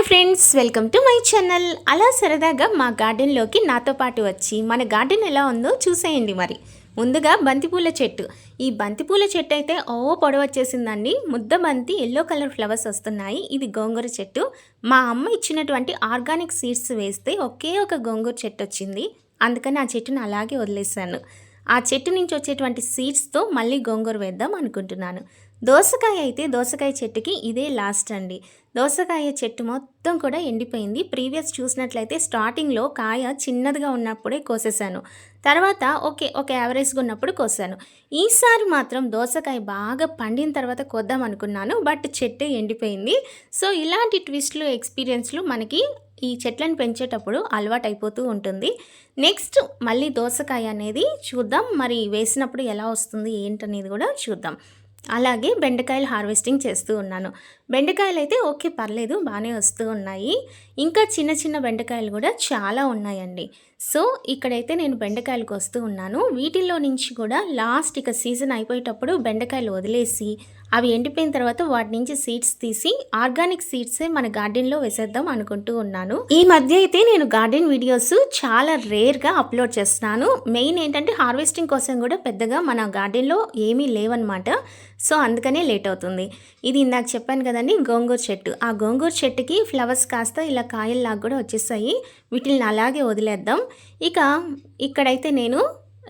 Hi friends welcome to my channel. అలా సరదాగా మా గార్డెన్లోకి నాతో పాటు వచ్చి మన గార్డెన్ ఎలా ఉందో చూసేయండి మరి. ముందుగా బంతిపూల చెట్టు. ఈ బంతిపూల చెట్టు అయితే ఓ పొడవచ్చేసిందండి ముద్ద బంతి ఎల్లో కలర్ ఫ్లవర్స్ వస్తున్నాయి. ఇది గోంగూర చెట్టు. మా అమ్మ ఇచ్చినటువంటి ఆర్గానిక్ సీడ్స్ వేస్తే ఒకే ఒక గోంగూర చెట్టు వచ్చింది. అందుకని ఆ చెట్టును అలాగే వదిలేశాను. ఆ చెట్టు నుంచి వచ్చేటువంటి సీడ్స్తో మళ్ళీ గోంగూర వేద్దాం అనుకుంటున్నాను. దోసకాయ అయితే దోసకాయ చెట్టుకి ఇదే లాస్ట్ అండి. దోసకాయ చెట్టు మొత్తం కూడా ఎండిపోయింది. ప్రీవియస్ చూసినట్లయితే స్టార్టింగ్లో కాయ చిన్నదిగా ఉన్నప్పుడే కోసేసాను. తర్వాత ఓకే ఒక యావరేజ్గా ఉన్నప్పుడు కోసాను. ఈసారి మాత్రం దోసకాయ బాగా పండిన తర్వాత కొద్దాం అనుకున్నాను బట్ చెట్టు ఎండిపోయింది. సో ఇలాంటి ట్విస్ట్లు ఎక్స్పీరియన్స్లు మనకి ఈ చెట్లను పెంచేటప్పుడు అలవాటైపోతూ ఉంటుంది. నెక్స్ట్ మళ్ళీ దోసకాయ అనేది చూద్దాం. మరి వేసినప్పుడు ఎలా వస్తుంది ఏంటనేది కూడా చూద్దాం. అలాగే బెండకాయలు హార్వెస్టింగ్ చేస్తూ ఉన్నాను. బెండకాయలు అయితే ఓకే పర్లేదు బాగానే వస్తూ ఉన్నాయి. ఇంకా చిన్న చిన్న బెండకాయలు కూడా చాలా ఉన్నాయండి. సో ఇక్కడైతే నేను బెండకాయలకు వస్తూ ఉన్నాను. వీటిల్లో నుంచి కూడా లాస్ట్ ఇక సీజన్ అయిపోయేటప్పుడు బెండకాయలు వదిలేసి అవి ఎండిపోయిన తర్వాత వాటి నుంచి సీడ్స్ తీసి ఆర్గానిక్ సీడ్సే మన గార్డెన్లో వేసేద్దాం అనుకుంటూ ఉన్నాను. ఈ మధ్య అయితే నేను గార్డెన్ వీడియోస్ చాలా రేర్గా అప్లోడ్ చేస్తున్నాను. మెయిన్ ఏంటంటే హార్వెస్టింగ్ కోసం కూడా పెద్దగా మన గార్డెన్లో ఏమీ లేవన్నమాట. సో అందుకనే లేట్ అవుతుంది. ఇది ఇందాక చెప్పాను కదండి గోంగూర చెట్టు. ఆ గోంగూర చెట్టుకి ఫ్లవర్స్ కాస్త ఇలా కాయల్లాగా కూడా వచ్చేసాయి. వీటిని అలాగే వదిలేద్దాం. ఇక ఇక్కడైతే నేను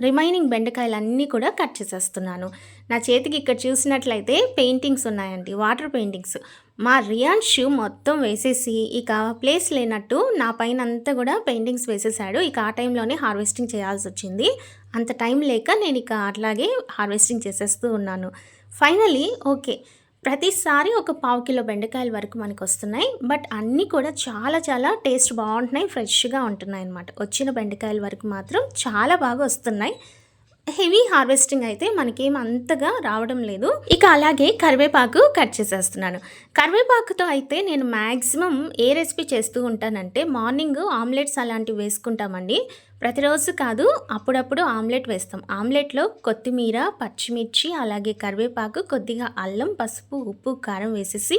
రిమైనింగ్ బెండకాయలు అన్నీ కూడా కట్ చేసేస్తున్నాను. నా చేతికి ఇక్కడ చూసినట్లయితే పెయింటింగ్స్ ఉన్నాయండి. Water paintings. మా రియాన్ షూ మొత్తం వేసేసి ఇక ప్లేస్ లేనట్టు నా పైన అంతా కూడా పెయింటింగ్స్ వేసేసాడు. ఇక ఆ టైంలోనే హార్వెస్టింగ్ చేయాల్సి వచ్చింది. అంత టైం లేక నేను ఇక అట్లాగే హార్వెస్టింగ్ చేసేస్తూ ఉన్నాను. Finally okay. ప్రతిసారి ఒక పావు కిలో బెండకాయల వరకు మనకు వస్తున్నాయి. బట్ అన్నీ కూడా చాలా చాలా టేస్ట్ బాగుంటున్నాయి ఫ్రెష్గా ఉంటున్నాయి అన్నమాట. వచ్చిన బెండకాయల వరకు మాత్రం చాలా బాగా వస్తున్నాయి. హెవీ హార్వెస్టింగ్ అయితే మనకేం అంతగా రావడం లేదు. ఇక అలాగే కరివేపాకు కట్ చేసేస్తున్నాను. కరివేపాకుతో అయితే నేను మ్యాక్సిమం ఏ రెసిపీ చేస్తూ ఉంటానంటే మార్నింగ్ ఆమ్లెట్స్ అలాంటివి వేసుకుంటామండి. ప్రతిరోజు కాదు అప్పుడప్పుడు ఆమ్లెట్ వేస్తాం. ఆమ్లెట్లో కొత్తిమీర పచ్చిమిర్చి అలాగే కరివేపాకు కొద్దిగా అల్లం పసుపు ఉప్పు కారం వేసేసి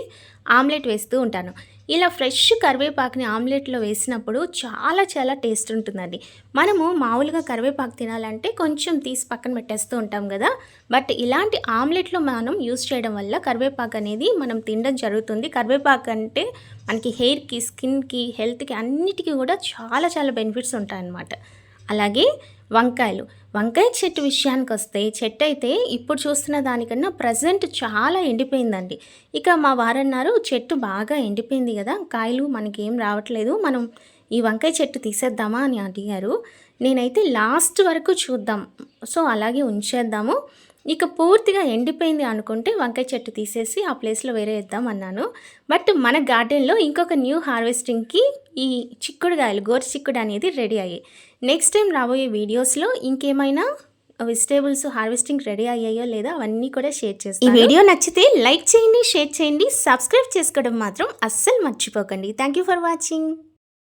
ఆమ్లెట్ వేస్తూ ఉంటాను. ఇలా ఫ్రెష్ కరివేపాకుని ఆమ్లెట్లో వేసినప్పుడు చాలా చాలా టేస్ట్ ఉంటుందండి. మనము మామూలుగా కరివేపాకు తినాలంటే కొంచెం తీసి పక్కన పెట్టేస్తూ ఉంటాం కదా. బట్ ఇలాంటి ఆమ్లెట్లో మనం యూస్ చేయడం వల్ల కరివేపాకు అనేది మనం తినడం జరుగుతుంది. కరివేపాకు అంటే మనకి హెయిర్కి స్కిన్కి హెల్త్కి అన్నిటికీ కూడా చాలా చాలా బెనిఫిట్స్ ఉంటాయన్నమాట. అలాగే వంకాయలు. వంకాయ చెట్టు విషయానికి వస్తే చెట్టు అయితే ఇప్పుడు చూస్తున్న దానికన్నా ప్రజెంట్ చాలా ఎండిపోయిందండి. ఇక మా వారన్నారు చెట్టు బాగా ఎండిపోయింది కదా కాయలు మనకి ఏం రావట్లేదు మనం ఈ వంకాయ చెట్టు తీసేద్దామా అని అడిగారు. నేనైతే లాస్ట్ వరకు చూద్దాం. సో అలాగే ఉంచేద్దాము. ఇక పూర్తిగా ఎండిపోయింది అనుకుంటే వంకాయ చెట్టు తీసేసి ఆ ప్లేస్లో వేరే వేద్దాం అన్నాను. బట్ మన గార్డెన్లో ఇంకొక న్యూ హార్వెస్టింగ్కి ఈ చిక్కుడుగాయలు గోరు చిక్కుడు అనేది రెడీ అయ్యాయి. నెక్స్ట్ టైం రాబోయే వీడియోస్లో ఇంకేమైనా వెజిటేబుల్స్ హార్వెస్టింగ్ రెడీ అయ్యాయో లేదో అవన్నీ కూడా షేర్ చేస్తాను. ఈ వీడియో నచ్చితే లైక్ చేయండి షేర్ చేయండి సబ్స్క్రైబ్ చేసుకోవడం మాత్రం అస్సలు మర్చిపోకండి. Thank you for watching.